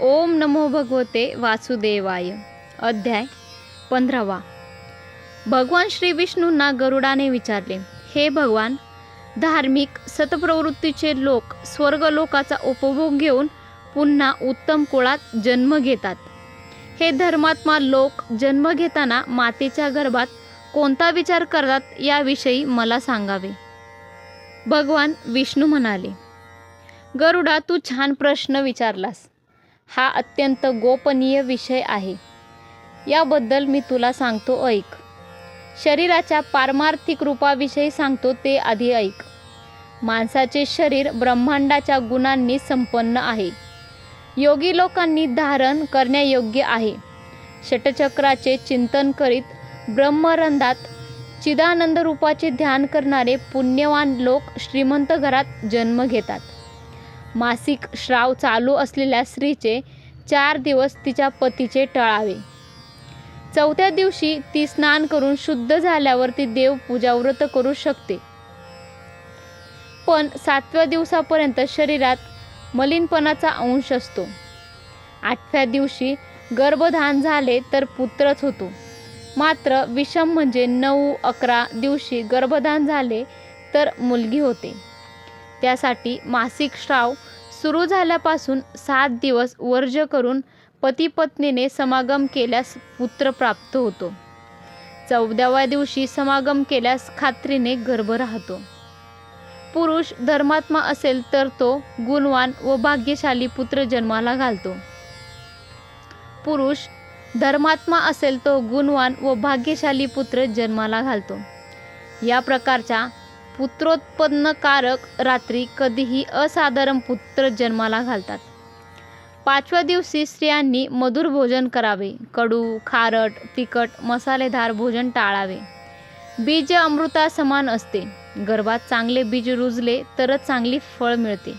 ओम नमो भगवते वासुदेवाय. अध्याय पंधरावा. भगवान श्री विष्णूंना गरुडाने विचारले हे भगवान धार्मिक सतप्रवृत्तीचे लोक स्वर्गलोकाचा उपभोग घेऊन पुन्हा उत्तम कुळात जन्म घेतात. हे धर्मात्मा लोक जन्म घेताना मातेच्या गर्भात कोणता विचार करतात याविषयी मला सांगावे. भगवान विष्णू म्हणाले गरुडा तू छान प्रश्न विचारलास. हा अत्यंत गोपनीय विषय आहे. याबद्दल मी तुला सांगतो ऐक. शरीराच्या पारमार्थिक रूपाविषयी सांगतो ते आधी ऐक. माणसाचे शरीर ब्रह्मांडाच्या गुणांनी संपन्न आहे. योगी लोकांनी धारण करण्यायोग्य आहे. षटचक्राचे चिंतन करीत ब्रह्मरंधात चिदानंद रूपाचे ध्यान करणारे पुण्यवान लोक श्रीमंत घरात जन्म घेतात. मासिक श्राव चालू असलेल्या स्त्रीचे चार दिवस तिच्या पतीचे टळावे. चौथ्या दिवशी ती स्नान करून शुद्ध झाल्यावर ती देवपूजा व्रत करू शकते. पण सातव्या दिवसापर्यंत शरीरात मलिनपणाचा अंश असतो. आठव्या दिवशी गर्भधान झाले तर पुत्रच होतो. मात्र विषम म्हणजे नऊ अकरा दिवशी गर्भधान झाले तर मुलगी होते. त्यासाठी मासिक श्राव सुरू झाल्यापासून सात दिवस वर्ज करून पती पत्नीने समागम केल्यास पुत्र प्राप्त होतो. चौदाव्या दिवशी समागम केल्यास खात्रीने गर्भ राहतो. पुरुष धर्मात्मा असेल तर तो गुणवान व भाग्यशाली पुत्र जन्माला घालतो. पुरुष धर्मात्मा असेल तो गुणवान व भाग्यशाली पुत्र जन्माला घालतो. या प्रकारच्या पुत्रोत्पन्नकारक रात्री कधीही असाधारण पुत्र जन्माला घालतात. पाचव्या दिवशी स्त्रियांनी मधुर भोजन करावे. कडू खारट तिखट मसालेदार भोजन टाळावे. बीज अमृता समान असते. गर्भात चांगले बीज रुजले तरच चांगली फळ मिळते.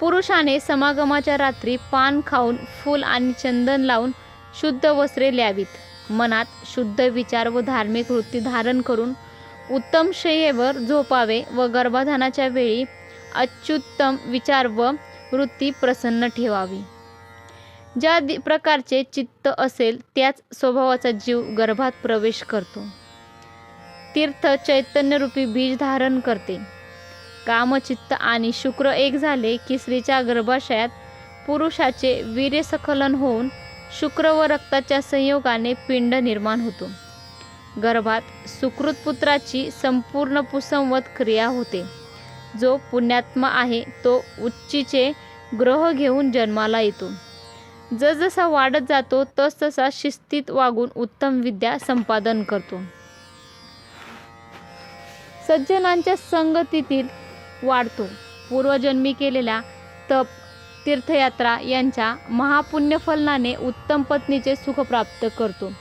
पुरुषाने समागमाच्या रात्री पान खाऊन फूल आणि चंदन लावून शुद्ध वस्त्रे ल्यावीत. मनात शुद्ध विचार व धार्मिक वृत्ती धारण करून उत्तम शय्येवर झोपावे व गर्भाधानाच्या वेळी अच्युत्तम विचार व वृत्ती प्रसन्न ठेवावी. ज्या दि- प्रकारचे चित्त असेल त्याच स्वभावाचा जीव गर्भात प्रवेश करतो. तीर्थ चैतन्यरूपी बीज धारण करते. कामचित्त आणि शुक्र एक झाले की स्त्रीच्या गर्भाशयात पुरुषाचे वीर्यसखलन होऊन शुक्र व रक्ताच्या संयोगाने पिंड निर्माण होतो. गर्भात सुकृत पुत्राची संपूर्ण पुसंवत क्रिया होते. जो पुण्यात्मा आहे तो उच्चीचे ग्रह घेऊन जन्माला येतो. जसजसा वाढत जातो तसतसा शिस्तीत वागून उत्तम विद्या संपादन करतो. सज्जनांच्या संगतीतील वाढतो. पूर्वजन्मी केलेल्या तप तीर्थयात्रा यांच्या महापुण्यफलनाने उत्तम पत्नीचे सुख प्राप्त करतो.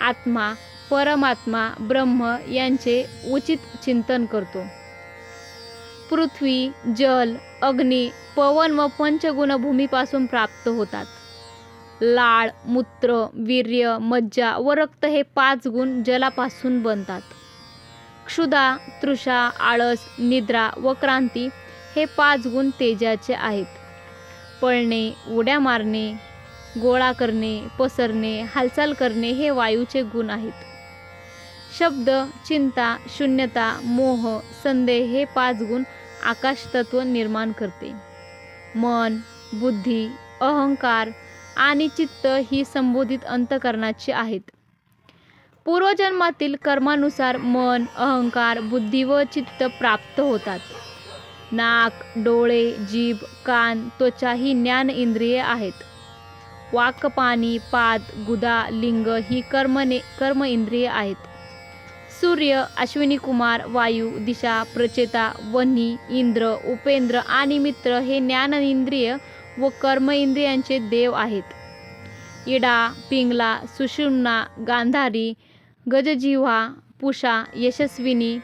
आत्मा परमात्मा ब्रह्म यांचे उचित चिंतन करतो. पृथ्वी जल अग्नी पवन व पंचगुणभूमीपासून प्राप्त होतात. लाळ मूत्र वीर्य मज्जा व रक्त हे पाच गुण जलापासून बनतात. क्षुधा तृषा आळस निद्रा व क्रांती हे पाच गुण तेजाचे आहेत. पळणे उड्या मारणे गोळा करणे पसरणे हालचाल करणे हे वायूचे गुण आहेत. शब्द चिंता शून्यता मोह संदेह हे पाच गुण आकाशतत्व निर्माण करते. मन बुद्धी अहंकार आणि चित्त ही संबोधित अंतकरणाची आहेत. पूर्वजन्मातील कर्मानुसार मन अहंकार बुद्धी व चित्त प्राप्त होतात. नाक डोळे जीभ कान त्वचा ही ज्ञान इंद्रिये आहेत. वाकपाणी पाद गुदा लिंग ही कर्मने कर्म इंद्रिये आहेत. सूर्य अश्विनी कुमार वायू दिशा प्रचेता वन्ही इंद्र उपेंद्र आणि मित्र हे ज्ञान इंद्रिय व कर्म इंद्रियांचे देव आहेत. इडा पिंगला सुषुम्ना गांधारी गजजिव्हा पुषा यशस्विनी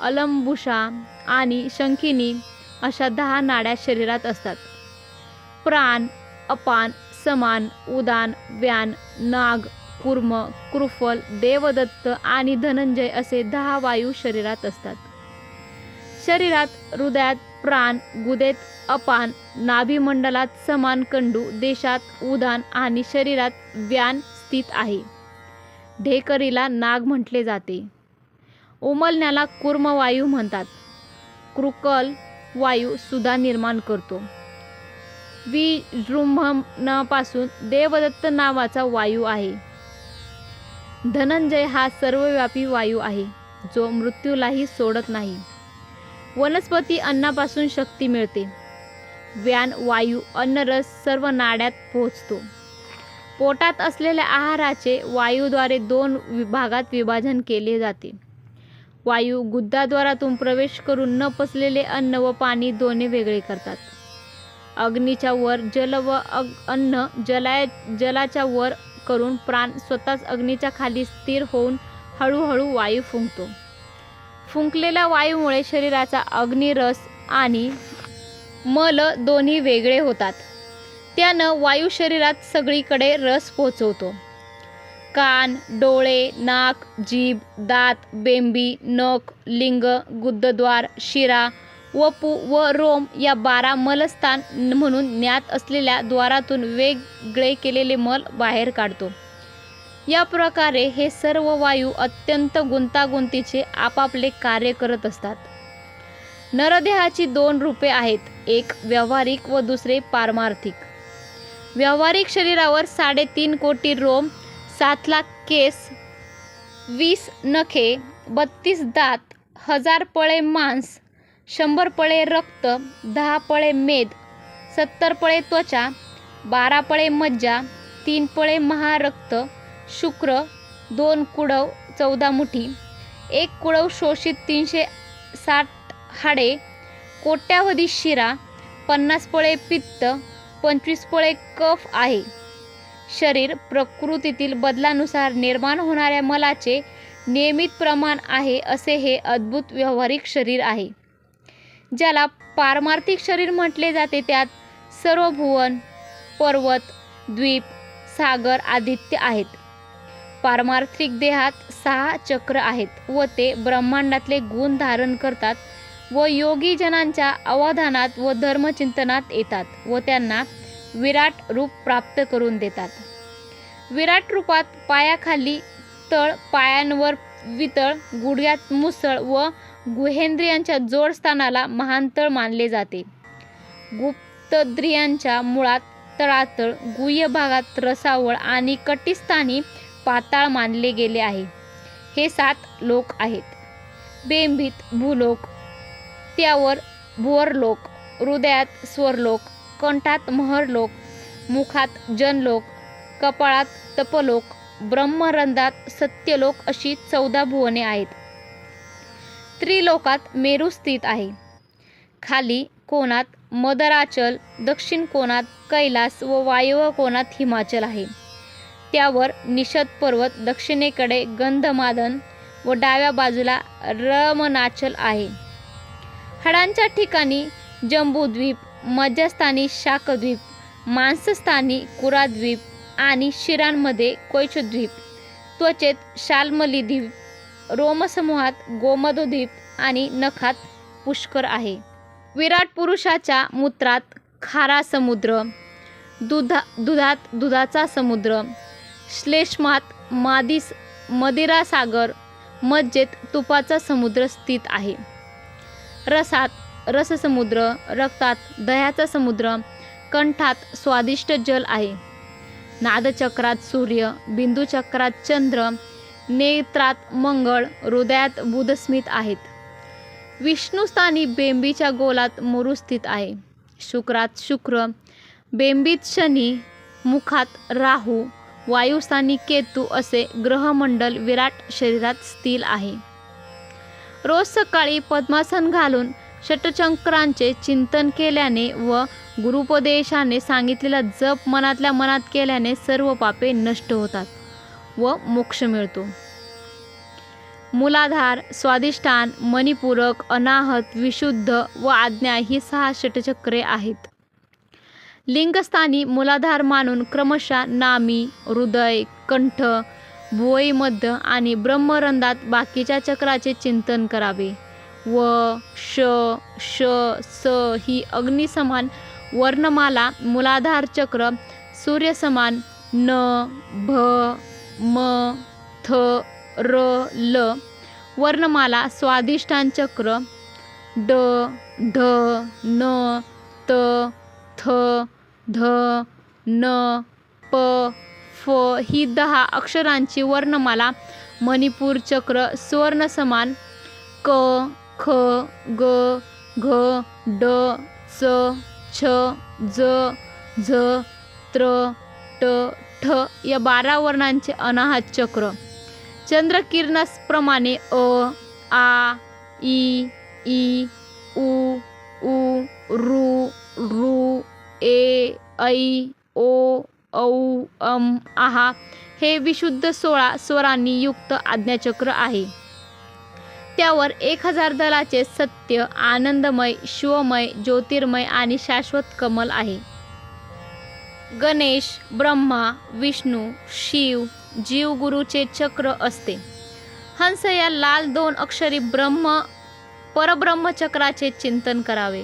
अलंबुषा आणि शंखिनी अशा दहा नाड्या शरीरात असतात. प्राण अपान समान उदान व्यान नाग कुर्म कृफल देवदत्त आणि धनंजय असे दहा वायू शरीरात असतात. शरीरात हृदयात प्राण गुदेत अपान नाभिमंडलात समान कंडू देशात उदान आणि शरीरात व्यान स्थित आहे. ढेकरीला नाग म्हटले जाते. उमलण्याला कुर्मवायू म्हणतात. कृकल वायू सुद्धा निर्माण करतो. विजृंभनापासून देवदत्त नावाचा वायू आहे. धनंजय हा सर्वव्यापी वायू आहे जो मृत्यूलाही सोडत नाही. वनस्पती अन्नापासून शक्ती मिळते. व्यान वायू अन्नरस सर्व नाड्यात पोहोचतो. पोटात असलेल्या आहाराचे वायूद्वारे दोन विभागात विभाजन केले जाते. वायू गुद्धाद्वारातून प्रवेश करून न पचलेले अन्न व पाणी दोन्ही वेगळे करतात. अग्नीच्या वर जल व अग अन्न जलाय जलाच्या वर करून प्राण स्वतःच अग्नीच्या खाली स्थिर होऊन हळूहळू वायू फुंकतो. फुंकलेल्या वायूमुळे शरीराचा अग्निरस आणि मल दोन्ही वेगळे होतात. त्यानं वायू शरीरात सगळीकडे रस पोचवतो. कान डोळे नाक जीभ दात बेंबी नख लिंग गुद्धद्वार शिरा व पु व रोम या बारा मलस्थान म्हणून ज्ञात असलेल्या द्वारातून वेगळे केलेले मल बाहेर काढतो. या प्रकारे हे सर्व वायू अत्यंत गुंतागुंतीचे आपापले कार्य करत असतात. नरदेहाची दोन रूपे आहेत एक व्यावहारिक व दुसरे पारमार्थिक. व्यावहारिक शरीरावर साडेतीन कोटी रोम सात लाख केस वीस नखे बत्तीस दात हजार पळे मांस शंभर पळे रक्त दहा पळे मेद सत्तर पळे त्वचा बारा पळे मज्जा तीन पळे महारक्त शुक्र दोन कुडव चौदा मुठी एक कुडव शोषित तीनशे साठ हाडे कोट्यावधी शिरा पन्नास पळे पित्त पंचवीस पळे कफ आहे. शरीर प्रकृतीतील बदलानुसार निर्माण होणाऱ्या मलाचे नियमित प्रमाण आहे असे हे अद्भुत व्यावहारिक शरीर आहे. ज्याला पारमार्थिक शरीर म्हटले जाते त्यात सर्व भुवन पर्वत द्वीप सागर आदित्य आहेत. पारमार्थिक देहात सहा चक्र आहेत व ते ब्रह्मांडातले गुण धारण करतात व योगी जनांच्या अवधानात व धर्मचिंतनात येतात व त्यांना विराट रूप प्राप्त करून देतात. विराट रूपात पायाखाली तळ पायांवर वितळ गुडघ्यात मुसळ व गुहेंद्रियांच्या जोडस्थानाला महानतळ मानले जाते. गुप्तद्रियांच्या मुळात तळातळ गुह्य भागात रसावळ आणि कटिस्थानी पाताळ मानले गेले आहे. हे सात लोक आहेत. बेंबीत भूलोक त्यावर भुवरलोक हृदयात स्वरलोक कंठात महरलोक मुखात जनलोक कपाळात तपलोक ब्रह्मरंधात सत्यलोक अशी चौदा भुवने आहेत. त्रिलोकात मेरू स्थित आहे. खाली कोणात मदराचल दक्षिण कोणात कैलास व वायव्य कोणात हिमाचल आहे. त्यावर निषद पर्वत दक्षिणेकडे गंधमादन व डाव्या बाजूला रमनाचल आहे. हाडांच्या ठिकाणी जंबूद्वीप मध्यस्थानी शाकद्वीप मांसस्थानी कुराद्वीप आणि शिरांमध्ये कोयचद्वीप त्वचेत शाल्मली द्वीप रोमसमूहात गोमदोदीप आणि नखात पुष्कर आहे. विराट पुरुषाच्या मूत्रात खारा समुद्र दुधा दुधात दुधाचा समुद्र श्लेष्मात मादिस मदिरासागर मज्जेत तुपाचा समुद्र स्थित आहे. रसात रससमुद्र रक्तात दह्याचा समुद्र कंठात स्वादिष्ट जल आहे. नादचक्रात सूर्य बिंदुचक्रात चंद्र नेत्रात मंगळ हृदयात बुधस्मित आहेत. विष्णुस्थानी बेंबीच्या गोलात मरुस्थित स्थित आहे. शुक्रात शुक्र बेंबीत शनी मुखात राहू वायुस्थानी केतू असे ग्रहमंडल विराट शरीरात स्थिर आहे. रोज सकाळी पद्मासन घालून षटचक्रांचे चिंतन केल्याने व गुरुपदेशाने सांगितलेला जप मनातल्या मनात केल्याने सर्व पापे नष्ट होतात. व मोक्ष मिळतो. मूलाधार स्वादिष्ठान मणिपूरक अनाहत विशुद्ध व आज्ञा ही सहा षटचक्रे आहेत. लिंगस्थानी मूलाधार मानून क्रमशः नामी हृदय कंठ भुवईमध्य आणि ब्रह्मरंधात बाकीच्या चक्राचे चिंतन करावे. व श श स ही अग्निसमान वर्णमाला मूलाधार चक्र सूर्यसमान न भ म थ र ल. वर्णमाला स्वादिष्टान चक्र ड ढ न त थ ध न प फ ही दहा अक्षरांची वर्णमाला मणिपूर चक्र सुवर्ण समान. क ख ग घ ड च छ ज झ त्र ट ठ या बारा वर्णांचे अनाहत चक्र. चंद्रकिरणाप्रमाणे अ आ ई ई उ उ रु रु ए ऐ ओ औ अम आहा हे विशुद्ध सोळा स्वरांनी युक्त आज्ञाचक्र आहे. त्यावर एक हजार दलाचे सत्य आनंदमय शिवमय ज्योतिर्मय आणि शाश्वत कमल आहे. गणेश ब्रह्मा विष्णू शिव जीवगुरूचे चक्र असते. हंस या लाल दोन अक्षरी ब्रह्म परब्रह्मचक्राचे चिंतन करावे.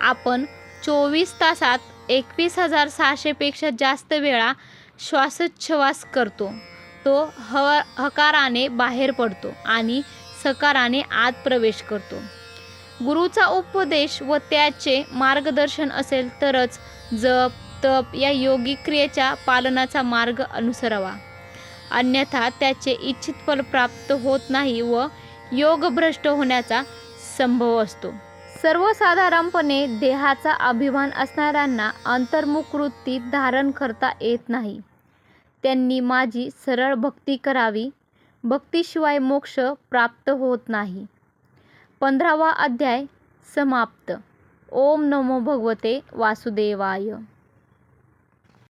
आपण चोवीस तासात एकवीस हजार सहाशेपेक्षा जास्त वेळा श्वासोच्छवास करतो. तो ह हकाराने बाहेर पडतो आणि सकाराने आत प्रवेश करतो. गुरुचा उपदेश व त्याचे मार्गदर्शन असेल तरच जप तप या योगिक क्रियेच्या पालनाचा मार्ग अनुसरावा. अन्यथा त्याचे इच्छित फल प्राप्त होत नाही व योगभ्रष्ट होण्याचा संभव असतो. सर्वसाधारणपणे देहाचा अभिमान असणाऱ्यांना अंतर्मुख वृत्ती धारण करता येत नाही. त्यांनी माझी सरळ भक्ती करावी. भक्तीशिवाय मोक्ष प्राप्त होत नाही. पंधरावा अध्याय समाप्त. ओम नमो भगवते वासुदेवाय.